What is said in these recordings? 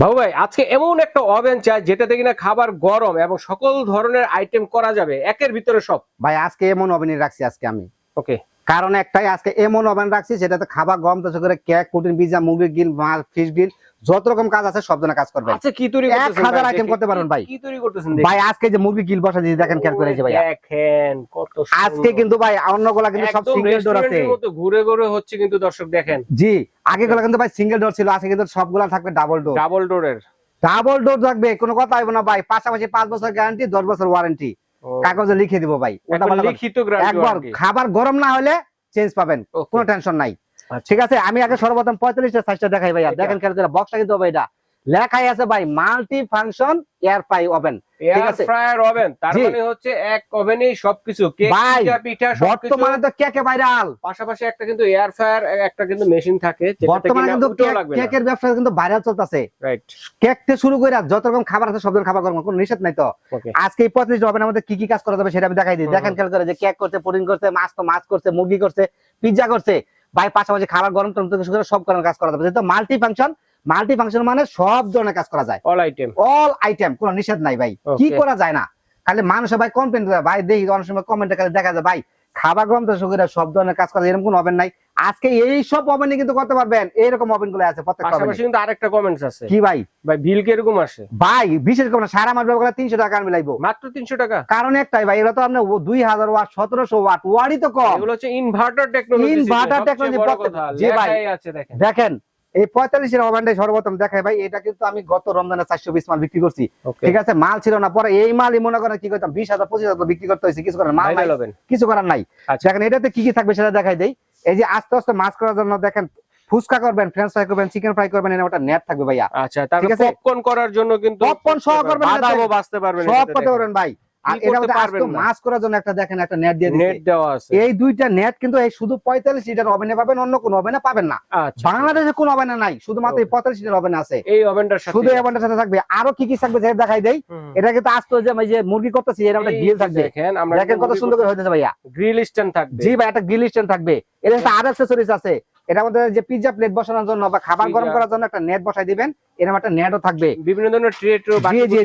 বাবু ভাই আজকে এমন একটা ওভেন চাই যেটা দেখি না খাবার গরম এবং সকল ধরনের আইটেম করা যাবে। একের ভিতরে সব। ভাই আজকে এমন ওভেনই রাখছি আজকে আমি। ওকে কারণ একটাই আজকে এমন ওভেন রাখছি সেটাতে খাবার গম থেকে করে কেক প্রোটিন পিজা মুরগির গিল মাছ ফিশ গিল যত রকম কাজ আছে সব কাজ করবে। আচ্ছা কি তৈরি করতেছেন হাজার ভাই? item দেখি, করতে পারবেন ভাই। কি তৈরি করতেছেন ভাই আজকে যে মুরগি গিল বসা দিয়ে দেখেন খেয়াল ভাইয়া। দেখেন কত আজকে কিন্তু ভাই অন্যগুলা কিন্তু সব সিঙ্গেল ডোর আছে। মতো ঘুরে ঘুরে হচ্ছে কিন্তু দর্শক দেখেন। জি আগে গুলো কিন্তু ভাই সিঙ্গেল ডোর ছিল আজকে কিন্তু সবগুলা থাকবে ডাবল ডোর ডাবল ডোরের ডাবল ডোর থাকবে কোনো কথা হইব না ভাই পাশাপাশি পাঁচ বছর গ্যারান্টি দশ বছর ওয়ারেন্টি কাগজে লিখে দিব ভাই একবার খাবার গরম না হলে চেঞ্জ পাবেন কোনো টেনশন নাই। আচ্ছা। ঠিক আছে আমি আগে সর্বপ্রথম পঁয়তাল্লিশটা সাইজটা দেখাই ভাইয়া। দেখেন কেন বক্সটা কিন্তু হবে এটা। লেখাই আছে ভাই multi function air fry oven ঠিক এয়ার। ফ্রায়ার ওভেন তার মানে হচ্ছে এক ওভেনেই সবকিছু কেক ভাই, পিঠা পিঠা বর্তমানে তো কেকে ভাইরাল পাশাপাশি একটা কিন্তু এয়ার ফ্রায়ার একটা কিন্তু মেশিন থাকে বর্তমানে কিন্তু কেকের ব্যবসা কিন্তু ভাইরাল চলতেছে। রাইট কেক থেকে শুরু করে যত রকম খাবার আছে সব ধরনের খাবার গরম কোনো নিষেধ নাই তো? আজকে এই পঁয়ত্রিশ ওভেনের মধ্যে কি কি কাজ করা যাবে সেটা আমি দেখাই দিই। দেখেন খেয়াল করে যে কেক করছে পুডিং করছে মাছ তো মাছ করছে মুরগি করছে পিৎজা করছে। ভাই পাশাপাশি খাবার গরম টরম থেকে শুরু করে সব কাজ করা যাবে। যেহেতু মাল্টি ফাংশন মাল্টি ফাংশন মানে সব ধরনের কাজ করা যায়। অল আইটেম অল আইটেম কোনো নিষেধ নাই ভাই। কি করা যায় না? খালি মানুষ ভাই কমপ্লেন করে ভাই দেখি অনেক সময় কমেন্টে খালি দেখা যায় ভাই খাবার গরম শুরু সব ধরনের কাজ করা এরকম কোনো ওভেন নাই। আজকে এই সব ওভেনে কিন্তু করতে পারবেন এইরকম ওভেনগুলো আছে প্রত্যেকটা ওভেনে কিন্তু আরেকটা কমেন্টস আছে। কি ভাই? ভাই বিল কীরকম আসে? ভাই বিশেষ করে সারা মাস ব্যবহার করলে তিনশো টাকা আমি লাগবো মাত্র তিনশো টাকা? কারণ একটাই ভাই এগুলো তো আপনার দুই হাজার ওয়াট সতেরোশো ওয়াট ওয়ারই তো কম। এগুলো হচ্ছে ইনভার্টার টেকনোলজি Inverter technology প্রত্যেক- জি ভাই। আছে দেখেন। দেখেন এই পঁয়তাল্লিশের ওভেনটাই সর্বপ্রথম দেখাই ভাই এটা কিন্তু আমি গত রমজানে চারশো বিশ মাল বিক্রি করছি। ঠিক আছে? মাল ছিল না। পরে এই মালই মনে করেন কি করতাম বিশ হাজার পঁচিশ হাজার বিক্রি করতে হয়েছে। কিছু করার মাল কিছু করার নাই। আচ্ছা। দেখেন এটাতে কি কি থাকবে সেটা দেখাই দেই। এই যে আস্তে আস্তে মাছ করার জন্য দেখেন ফুচকা করবেন ফ্রেঞ্চ ফ্রাই করবেন চিকেন ফ্রাই করবেন এর একটা নেট থাকবে ভাইয়া। আচ্ছা তারপর? পপকর্ন করার জন্য কিন্তু Popcorn সহ করবেন এটাতে। বাঁচতে পারবেন সব করতে পারবেন ভাই। আর কি এটা পারবেন মাছ করার জন্য একটা দেখেন একটা নেট দিয়ে নেট দেওয়া আছে। এই দুইটা নেট কিন্তু এই শুধু পঁয়তাল্লিশ লিটার ওভেনে পাবেন অন্য কোনো ওভেনে পাবেন না। আচ্ছা। বাংলাদেশে কোন ওভেনে নাই শুধুমাত্র এই পঁয়তাল্লিশ লিটার ওভেনে আছে। এই ওভেনটার সাথে। শুধু ওভেনটার সাথে থাকবে। আরও কি কি থাকবে দেখাই দেই। হুম। এটা কিন্তু আস্ত যে আমি যে মুরগি করতেছি এর একটা গ্রিল থাকবে। দেখেন আমরা দেখেন কত সুন্দর করে হইতেছে ভাইয়া। গ্রিল স্ট্যান্ড থাকবে। জি ভাই একটা গ্রিল স্ট্যান্ড থাকবে। এর আর অ্যাক্সেসরিজ আছে। এটা আমাদের যে পিজ্জা প্লেট বসানোর জন্য বা খাবার গরম করার জন্য একটা নেট বসাই দিবেন এরকম একটা নেটও থাকবে। বিভিন্ন ধরনের ট্রে।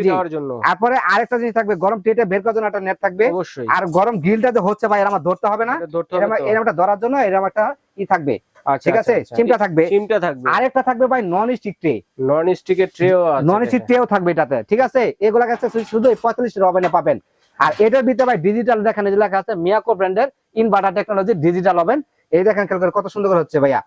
দেওয়ার জন্য। তারপরে আরেকটা জিনিস থাকবে গরম ট্রেটা বের করার জন্য একটা নেট থাকবে। অবশ্যই। আর গরম গ্রিলটা যে হচ্ছে ভাই ধরতে হবে না। এরকম একটা ধরার জন্য এরকম একটা ই থাকবে। আচ্ছা, ঠিক আছে? আচ্ছা, আচ্ছা। চিমটা থাকবে। চিমটা থাকবে। আরেকটা থাকবে ভাই নন স্টিক ট্রে নন স্টিকের ট্রেও আছে নন স্টিক ট্রেও থাকবে এটাতে। ঠিক আছে? এগুলা কাছে শুধু ওভেনে পাবেন। আর এটার ভিতরে ভাই ডিজিটাল দেখেন এই যে লেখা আছে মিয়াকো ব্র্যান্ডের ইনভার্টার টেকনোলজি ডিজিটাল ওভেন এই দেখেন খেয়াল করে কত সুন্দর করে হচ্ছে ভাইয়া।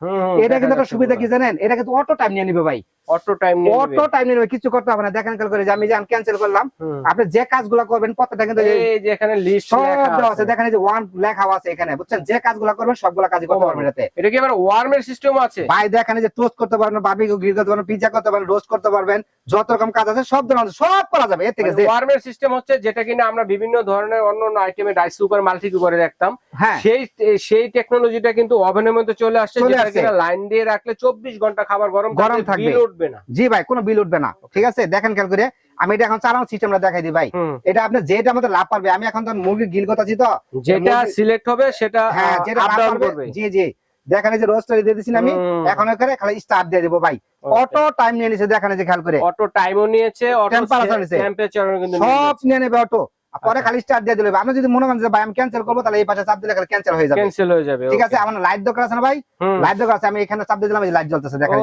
এটা কিন্তু একটা সুবিধা কি জানেন? এটা কিন্তু অটো টাইম নিয়ে নিবে ভাই। অটো টাইম অটো টাইম নিয়ে কিছু করতে হবে না। দেখেন খেয়াল করে যে আমি যে ক্যান্সেল করলাম আপনি যে কাজগুলো করবেন প্রত্যেকটা কিন্তু এই- যে এখানে লিস্ট সব দেওয়া আছে। দেখেন এই যে ওয়ান লেখা আছে এখানে বুঝছেন? যে কাজগুলো করবেন সবগুলো কাজই করতে পারবেন এটা কি আবার ওয়ার্মের সিস্টেম আছে? ভাই দেখেন যে টোস্ট করতে পারবেন বারবিকিউ গ্রিল করতে পারবেন পিজ্জা করতে পারবেন রোস্ট করতে পারবেন যত রকম কাজ আছে সব ধরনের সব করা যাবে। এর থেকে যে ওয়ার্মের সিস্টেম হচ্ছে যেটা কিনা আমরা বিভিন্ন ধরনের অন্য অন্য আইটেমে রাইস কুকার মাল্টি কুকারে দেখতাম। হ্যাঁ। সেই সেই টেকনোলজিটা কিন্তু ওভেনের মধ্যে চলে আসছে যেটা। কিনা লাইন দিয়ে রাখলে চব্বিশ ঘণ্টা খাবার গরম গরম থাকবে। বিল উঠবে না। জি ভাই কোনো বিল উঠবে না। ঠিক আছে? দেখেন খেয়াল করে আমি এটা এখন চালানো সিস্টেমটা দেখাই দিই ভাই। এটা আপনি যেটা আমাদের লাভ পারবে আমি এখন তো মুরগি গিল করতেছি তো যেটা সিলেক্ট হবে সেটা হ্যাঁ যেটা লাভ পারবে করবে। জি জি। দেখেন এই যে রোস্টার দিয়ে দিয়েছি আমি। এখন এখানে খালি স্টার্ট দিয়ে দেবো ভাই। অটো টাইম নিয়ে নিছে দেখেন এই যে খেয়াল করে। অটো টাইমও নিয়েছে অটো Temperature নিয়েছে। টেম্পারেচারও কিন্তু সব নিয়ে নেবে অটো। পরে আচ্ছা। খালি স্টার্ট দিয়ে দিলে। আপনি যদি মনে করেন যে ভাই আমি ক্যান্সেল করব তাহলে এই পাশে চাপ দিলে ক্যান্সেল হয়ে যাবে। ক্যান্সেল হয়ে যাবে ঠিক আছে আমার লাইট দরকার আছে না ভাই? লাইট দরকার আছে আমি এখানে চাপ দিয়ে দিলাম লাইট জ্বলতেছে দেখেন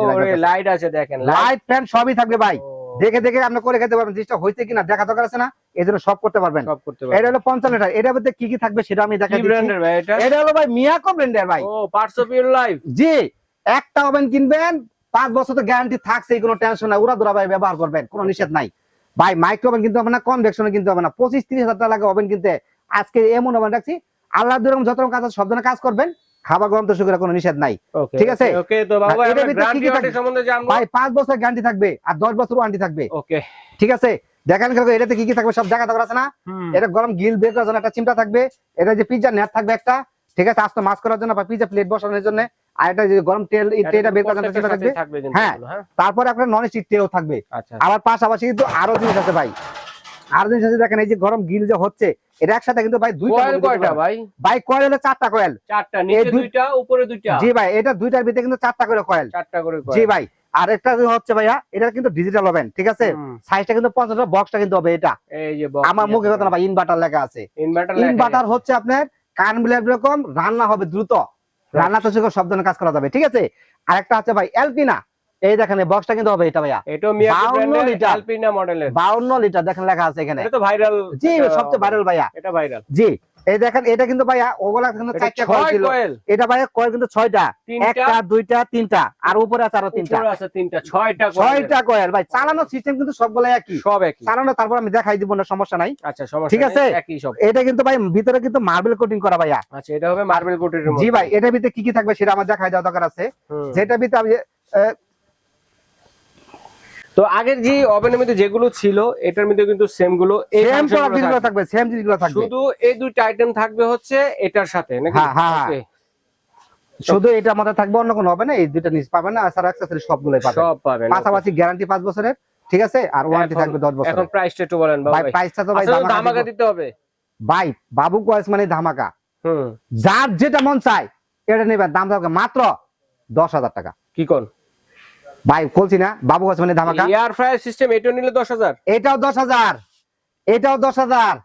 লাইট আছে দেখেন লাইট ফ্যান সবই থাকবে ভাই। দেখে দেখে আপনি করে খেতে পারবেন জিনিসটা হইতে কিনা দেখা দরকার আছে না এই জন্য সব করতে পারবেন। সব করতে এটা হলো পঞ্চান্ন লিটার এটার মধ্যে কি কি থাকবে সেটা আমি দেখাই এটা? এটা হলো ভাই মিয়াকো ব্র্যান্ডের ভাই। ও পার্টস অফ ইওর লাইফ জি একটা ওভেন কিনবেন পাঁচ বছর তো গ্যারান্টি থাকছে কোনো টেনশন নাই উড়া দুরা ভাই ব্যবহার করবেন কোনো নিষেধ নাই। ভাই মাইক্রো ওভেন কিনতে হবে না কনভেকশনে কিনতে হবে না। পঁচিশ তিরিশ হাজার টাকা লাগে ওভেন কিনতে। আজকে এমন ওভেন রাখছি আল্লাহ দুরকম যত রকম কাজ আছে সব ধরনের কাজ করবেন। খাবার গরম তো শুকিয়ে কোনো নিষেধ নাই। ঠিক আছে? জানব। ভাই পাঁচ বছর গ্যারান্টি থাকবে আর দশ বছর ওয়ারেন্টি থাকবে। ওকে ঠিক আছে? দেখেন এটাতে কি কি থাকবে সব দেখা দরকার আছে না এটা গরম গিল বের করার জন্য একটা চিমটা থাকবে এটা যে পিজ্জা নেট থাকবে একটা। ঠিক আছে? আস্তে মাছ করার জন্য বা পিজ্জা প্লেট বসানোর জন্য। আর এটা যে গরম তেল এই বের করার জন্য থাকবে। হ্যাঁ। হ্যাঁ? তারপরে আপনার নন স্টিক ট্রেও থাকবে। আচ্ছা। আবার পাশাপাশি কিন্তু আরও জিনিস আছে ভাই। আরও জিনিস আছে দেখেন এই যে গরম গিল যে হচ্ছে এটা একসাথে কিন্তু ভাই দুইটা কয়েল কয়টা ভাই? ভাই কয়েল হলো চারটা কয়েল চারটা নিচে দুইটা উপরে দুইটা? জি ভাই এটা দুইটার ভিতরে কিন্তু চারটা করে কয়েল চারটা করে জি ভাই আর একটা হচ্ছে ভাইয়া এটা কিন্তু ডিজিটাল ওভেন ঠিক আছে। সাইজটা কিন্তু পঞ্চাশ বক্সটা কিন্তু হবে এটা। এই যে box আমার মুখে কথা না ভাই ইনভার্টার লেখা আছে। ইনভার্টার ইনভার্টার হচ্ছে আপনার কান বিলের এরকম রান্না হবে দ্রুত। রান্না তো সব ধরনের কাজ করা যাবে ঠিক আছে? আরেকটা আছে ভাই এলপিনা এই দেখেন বক্সটা কিন্তু হবে এটা ভাইয়া। এটা মিয়া 52 লিটার। আলপিনা মডেলের বাউন্ন লিটার দেখেন লেখা আছে এখানে। এটা তো ভাইরাল জি সবচেয়ে ভাইরাল ভাইয়া। এটা ভাইরাল জি। এই দেখেন এটা কিন্তু ভাইয়া ওগুলা কিন্তু এটা চারটা কয়েল ছিল। এটা ভাইয়া কয়েল কিন্তু ছয়টা। একটা দুইটা তিনটা। আর উপরে আছে আরও তিনটা। উপরে আছে তিনটা ছয়টা কয়েল। ছয়টা কয়েল। ভাই চালানোর সিস্টেম কিন্তু সবগুলো একই। সব একই। চালানো তারপর আমি দেখাই দিব না সমস্যা নাই। আচ্ছা সমস্যা ঠিক আছে? একই সব। এটা কিন্তু ভাই ভিতরে কিন্তু মার্বেল কোটিং করা ভাইয়া। আচ্ছা এটা হবে মার্বেল কোটিং জি ভাই এটার ভিতরে কি কি থাকবে সেটা আমার দেখাই দেওয়া দরকার আছে। যেটা ভিতরে তো আগের যে ওভেনের মধ্যে যেগুলো ছিল এটার মধ্যে কিন্তু সেমগুলো এই সেম জিনিসগুলো থাকবে। সেম জিনিসগুলো থাকবে। শুধু এই দুইটা আইটেম থাকবে হচ্ছে এটার সাথে নাকি? হ্যাঁ, হ্যাঁ। শুধু এটার মধ্যে থাকবে অন্য কোনো হবে না এই দুইটা নিচ পাবেন না আর অ্যাক্সেসরি সবগুলোই পাবেন সব পাবেন পাশাপাশি গ্যারান্টি পাঁচ বছরের ঠিক আছে? আর ওয়ারেন্টি এখন- থাকবে দশ এখন বছরের প্রাইসটা একটু বলেন ভাই প্রাইসটা তো ভাই ধামাকা দিতে হবে। ভাই বাবু কয়েস মানে ধামাকা। হুম। যার যেটা মন চায় এটা নেবেন দাম থাকবে মাত্র দশ হাজার টাকা। কি কোন? ভাই বলছি না। বাবু গাছ মানে ধামাকা। এয়ার ফ্রায়ার সিস্টেম এটা নিলে দশ হাজার। এটাও দশ হাজার। এটাও দশ হাজার।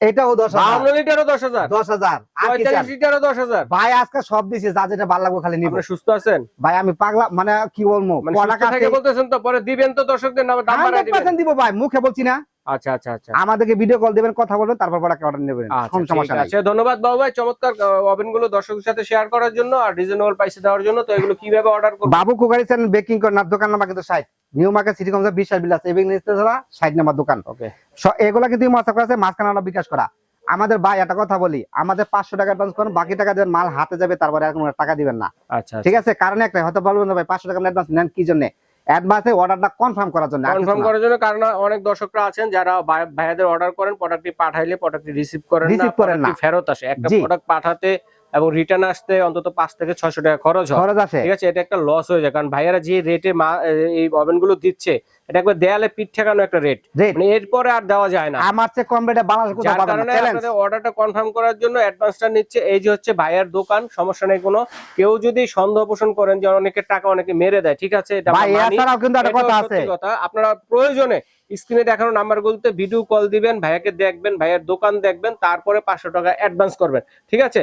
এটাও দশ হাজার। বাউন্ন লিটারও দশ হাজার। দশ হাজার। আর কি চান? পঁয়তাল্লিশ লিটারও দশ হাজার। ভাই আজকে সব দিছে যা যেটা ভালো লাগবে খালি নিব। আপনি সুস্থ আছেন? ভাই আমি পাগলা মানে কি বলব? টাকা কটা থেকে বলতেছেন তো পরে দিবেন তো দর্শকদের নাম দাম বাড়াই দিবেন। 100% দিব ভাই মুখে বলছি না। আচ্ছা আচ্ছা আচ্ছা। আমাদেরকে ভিডিও কল দিবেন কথা বলবেন তারপর প্রোডাক্ট অর্ডার নেবেন। আচ্ছা, কোনো সমস্যা নাই। আছে। ধন্যবাদ বাবু ভাই চমৎকার ওভেনগুলো দর্শকদের সাথে শেয়ার করার জন্য আর রিজনেবল প্রাইসে দেওয়ার জন্য। তো এগুলো কীভাবে অর্ডার করব? Babu cookery channel baking corner দোকান নাম্বার কিন্তু ষাট। নিউ মার্কেট সিটি বিশাল বিলাস এবং নিস্তেছড়া নাম্বার দোকান। ওকে এগুলা কিন্তু মাস্টার করা আছে মাঝখানে আমরা বিকাশ করা। আমাদের ভাই একটা কথা বলি আমাদের পাঁচশো টাকা অ্যাডভান্স করুন বাকি টাকা দেবেন মাল হাতে যাবে তারপরে কোনো টাকা দিবেন না। আচ্ছা ঠিক আছে? কারণ একটা হয়তো বলবেন না ভাই পাঁচশো টাকা অ্যাডভান্স নেন কি জন্য? অ্যাডভান্সে অর্ডারটা কনফার্ম করার জন্য কনফার্ম করার জন্য কারণ অনেক দর্শকরা আছেন যারা ভাই- ভাইয়াদের অর্ডার করেন প্রোডাক্টটি পাঠাইলে প্রোডাক্টটি রিসিভ করেন না রিসিভ করেন না। ফেরত আসে একটা। প্রোডাক্ট পাঠাতে এবং রিটার্ন আসতে অন্তত পাঁচ থেকে ছয়শো টাকা খরচ হয়। খরচ আছে। ঠিক আছে এটা একটা লস হয়ে যায়। কারণ ভাইয়ারা যে রেটে এই ওভেনগুলো দিচ্ছে এটা একবার দেয়ালে পিঠ ঠেকানো একটা রেট মানে এরপরে আর দেওয়া যায় না। আমার চেয়ে কম রেটে বাংলাদেশ কোথাও পাবেন কারণে আপনাদের অর্ডারটা কনফার্ম করার জন্য অ্যাডভান্সটা নিচ্ছে। এই যে হচ্ছে ভাইয়ার দোকান সমস্যা নেই কোনো। কেউ যদি সন্দেহ পোষণ করেন যে অনেকের টাকা অনেকে মেরে দেয় ঠিক আছে? এটা ভাই। এছাড়াও কিন্তু একটা কথা আছে। কথা। আপনারা প্রয়োজনে স্ক্রিনে দেখানো নাম্বার নাম্বারগুলোতে ভিডিও কল দিবেন ভাইয়াকে দেখবেন ভাইয়ের দোকান দেখবেন তারপরে পাঁচশো টাকা অ্যাডভান্স করবেন। ঠিক আছে?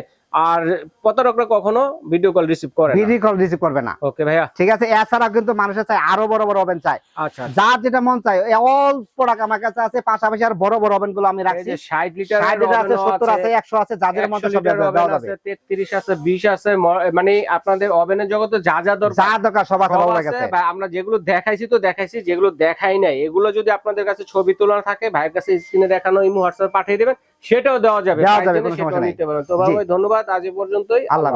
আর প্রতারকরা কখনো ভিডিও কল রিসিভ করে ভিডিও কল রিসিভ করবে না। ওকে ভাইয়া। ঠিক আছে এছাড়াও কিন্তু মানুষের চাই আরও বড় বড় ওভেন চাই। আচ্ছা যার যেটা মন চাই অল প্রোডাক্ট আমার কাছে আছে পাশাপাশি আর বড় বড় ওভেনগুলো আমি রাখছি। যে ষাট লিটার ষাট লিটার আছে সত্তর আছে একশো আছে যাদের মতো সব দেওয়া যাবে। তেত্রিশ আছে বিশ আছে মানে আপনাদের ওভেনের জগতে যা যা দরকার। যা দরকার সব আছে ভালো লাগছে। ভাই, আমরা যেগুলো দেখাইছি তো দেখাইছি যেগুলো দেখাই নাই এগুলো যদি আপনাদের কাছে ছবি তোলা থাকে ভাইয়ের কাছে স্ক্রিনে দেখানো ইমো হোয়াটসঅ্যাপ পাঠিয়ে দেবেন। সেটাও দেওয়া যাবে। দেওয়া যাবে, কোনো সমস্যা নেই। তো ভাই ধন্যবাদ। আজ পর্যন্তই। আল্লাহ